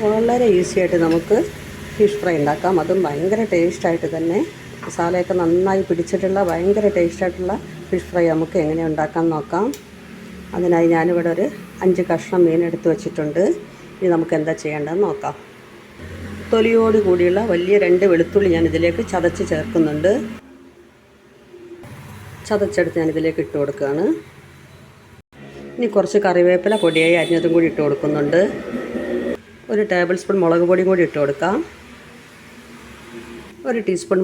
വളരെ ഈസി ആയിട്ട് നമുക്ക് ഫിഷ് ഫ്രൈ ഉണ്ടാക്കാം. അതും ഭയങ്കര ടേസ്റ്റായിട്ട് തന്നെ മസാലയൊക്കെ നന്നായി പിടിച്ചിട്ടുള്ള ഭയങ്കര ടേസ്റ്റായിട്ടുള്ള ഫിഷ് ഫ്രൈ നമുക്ക് എങ്ങനെ ഉണ്ടാക്കാൻ നോക്കാം. അതിനായി ഞാനിവിടെ ഒരു അഞ്ച് കഷ്ണം മീൻ എടുത്ത് വെച്ചിട്ടുണ്ട്. ഇനി നമുക്ക് എന്താ ചെയ്യേണ്ടതെന്ന് നോക്കാം. തൊലിയോട് കൂടിയുള്ള വലിയ രണ്ട് വെളുത്തുള്ളി ഞാൻ ഇതിലേക്ക് ചതച്ച് ചേർക്കുന്നുണ്ട്. ചതച്ചെടുത്ത് ഞാൻ ഇതിലേക്ക് ഇട്ട് കൊടുക്കുകയാണ്. ഇനി കുറച്ച് കറിവേപ്പില പൊടിയായി അരിഞ്ഞതും കൂടി ഇട്ട് കൊടുക്കുന്നുണ്ട്. ഒരു ടേബിൾ സ്പൂൺ മുളക് പൊടിയും കൂടി ഇട്ട് കൊടുക്കാം. ഒരു ടീസ്പൂൺ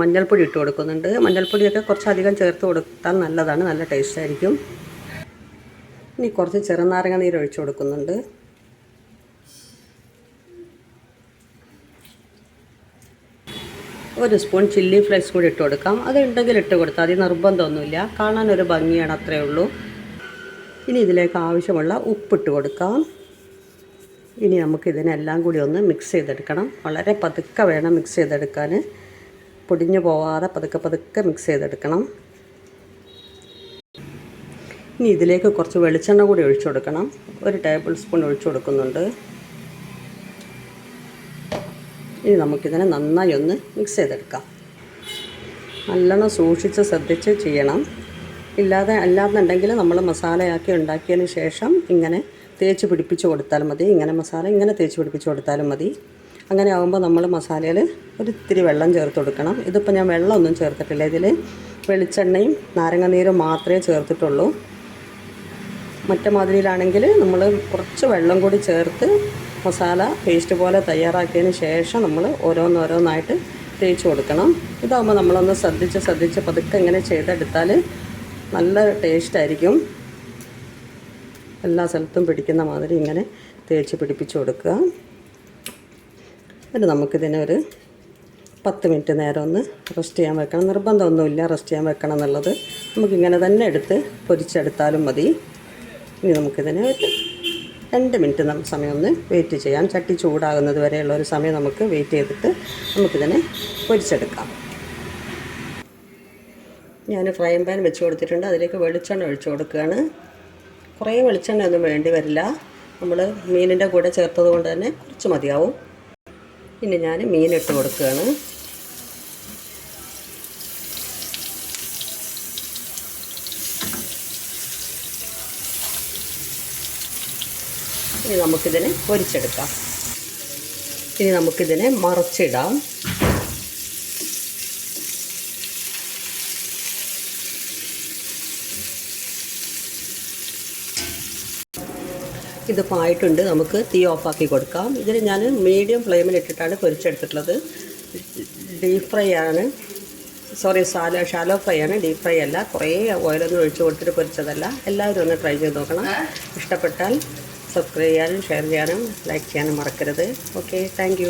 മഞ്ഞൾപ്പൊടി ഇട്ട് കൊടുക്കുന്നുണ്ട്. മഞ്ഞൾപ്പൊടിയൊക്കെ കുറച്ചധികം ചേർത്ത് കൊടുത്താൽ നല്ലതാണ് നല്ല ടേസ്റ്റ് ആയിരിക്കും. ഇനി കുറച്ച് ചെറുനാരങ്ങ നീര് ഒഴിച്ചു കൊടുക്കുന്നുണ്ട്. ഒരു സ്പൂൺ ചില്ലി ഫ്ലേക്സ് കൂടി ഇട്ട് കൊടുക്കാം. അത് ഉണ്ടെങ്കിൽ ഇട്ട് കൊടുത്താൽ മതി നിർബന്ധമൊന്നുമില്ല. ഒരു ഭംഗിയാണ് അത്രയേ ഉള്ളൂ. ഇനി ഇതിലേക്ക് ആവശ്യമുള്ള ഉപ്പിട്ട് കൊടുക്കാം. ഇനി നമുക്ക് ഇതിനെല്ലാം കൂടി ഒന്ന് മിക്സ് ചെയ്തെടുക്കണം. വളരെ പതുക്കെ വേണം മിക്സ് ചെയ്തെടുക്കാൻ പൊടിഞ്ഞു പോവാതെ പതുക്കെ പതുക്കെ മിക്സ് ചെയ്തെടുക്കണം. ഇനി ഇതിലേക്ക് കുറച്ച് വെളിച്ചെണ്ണ കൂടി ഒഴിച്ചു കൊടുക്കണം. ഒരു ടേബിൾ സ്പൂൺ ഒഴിച്ചു കൊടുക്കുന്നുണ്ട്. ഇനി നമുക്കിതിനെ നന്നായി ഒന്ന് മിക്സ് ചെയ്തെടുക്കാം. നല്ലോണം സൂക്ഷിച്ച് ശ്രദ്ധിച്ച് ചെയ്യണം. ഇല്ലാതെ അല്ലാന്നുണ്ടെങ്കിൽ നമ്മൾ മസാലയാക്കി ഉണ്ടാക്കിയതിന് ശേഷം ഇങ്ങനെ തേച്ച് പിടിപ്പിച്ച് കൊടുത്താലും മതി. ഇങ്ങനെ മസാല ഇങ്ങനെ തേച്ച് പിടിപ്പിച്ച് കൊടുത്താലും മതി. അങ്ങനെ ആകുമ്പോൾ നമ്മൾ മസാലയിൽ ഒരിത്തിരി വെള്ളം ചേർത്ത് കൊടുക്കണം. ഇതിപ്പോൾ ഞാൻ വെള്ളമൊന്നും ചേർത്തിട്ടില്ല. ഇതിൽ വെളിച്ചെണ്ണയും നാരങ്ങ നീരും മാത്രമേ ചേർത്തിട്ടുള്ളൂ. മറ്റേ മാതിരിയിലാണെങ്കിൽ നമ്മൾ കുറച്ച് വെള്ളം കൂടി ചേർത്ത് മസാല പേസ്റ്റ് പോലെ തയ്യാറാക്കിയതിന് ശേഷം നമ്മൾ ഓരോന്നോരോന്നായിട്ട് തേച്ച് കൊടുക്കണം. ഇതാകുമ്പോൾ നമ്മളൊന്ന് ശ്രദ്ധിച്ച് ശ്രദ്ധിച്ച് പതുക്കെ ഇങ്ങനെ ചെയ്തെടുത്താൽ നല്ല ടേസ്റ്റ് ആയിരിക്കും. എല്ലാ സ്ഥലത്തും പിടിക്കുന്ന മാതിരി ഇങ്ങനെ തേച്ച് പിടിപ്പിച്ച് കൊടുക്കുക. എന്നിട്ട് നമുക്കിതിനെ ഒരു പത്ത് മിനിറ്റ് നേരം ഒന്ന് റെസ്റ്റ് ചെയ്യാൻ വെക്കണം. നിർബന്ധമൊന്നുമില്ല റെസ്റ്റ് ചെയ്യാൻ വെക്കണം എന്നുള്ളത്. നമുക്കിങ്ങനെ തന്നെ എടുത്ത് പൊരിച്ചെടുത്താലും മതി. ഇനി നമുക്കിതിനെ ഒരു രണ്ട് മിനിറ്റ് നമുക്ക് സമയം ഒന്ന് വെയിറ്റ് ചെയ്യാം. ചട്ടി ചൂടാകുന്നത് വരെയുള്ള ഒരു സമയം നമുക്ക് വെയിറ്റ് ചെയ്തിട്ട് നമുക്കിതിനെ പൊരിച്ചെടുക്കാം. ഞാൻ ഫ്രൈ പാൻ വെച്ച് കൊടുത്തിട്ടുണ്ട്. അതിലേക്ക് വെളിച്ചെണ്ണ ഒഴിച്ചു കൊടുക്കുകയാണ്. കുറേ വെളിച്ചെണ്ണ ഒന്നും വേണ്ടി വരില്ല. നമ്മൾ മീനിന്റെ കൂടെ ചേർത്തത് കൊണ്ട് തന്നെ കുറച്ച് മതിയാവും. ഇനി ഞാൻ മീനിട്ട് കൊടുക്കുകയാണ്. ഇനി നമുക്കിതിനെ പൊരിച്ചെടുക്കാം. ഇനി നമുക്കിതിനെ മറച്ചിടാം. ഇതിപ്പോൾ ആയിട്ടുണ്ട് നമുക്ക് തീ ഓഫാക്കി കൊടുക്കാം. ഇതിന് ഞാൻ മീഡിയം ഫ്ലെയിമിൽ ഇട്ടിട്ടാണ് പൊരിച്ചെടുത്തിട്ടുള്ളത്. ഡീപ് ഫ്രൈ ആണ്. സോറി സാല ഷാലോ ഫ്രൈ ആണ്. ഡീപ് ഫ്രൈ അല്ല. കുറേ ഓയിലൊന്നും ഒഴിച്ച് കൊടുത്തിട്ട് പൊരിച്ചതല്ല. എല്ലാവരും ഒന്ന് ട്രൈ ചെയ്ത് നോക്കണം. ഇഷ്ടപ്പെട്ടാൽ സബ്സ്ക്രൈബ് ചെയ്യാനും ഷെയർ ചെയ്യാനും ലൈക്ക് ചെയ്യാനും മറക്കരുത്. Okay thank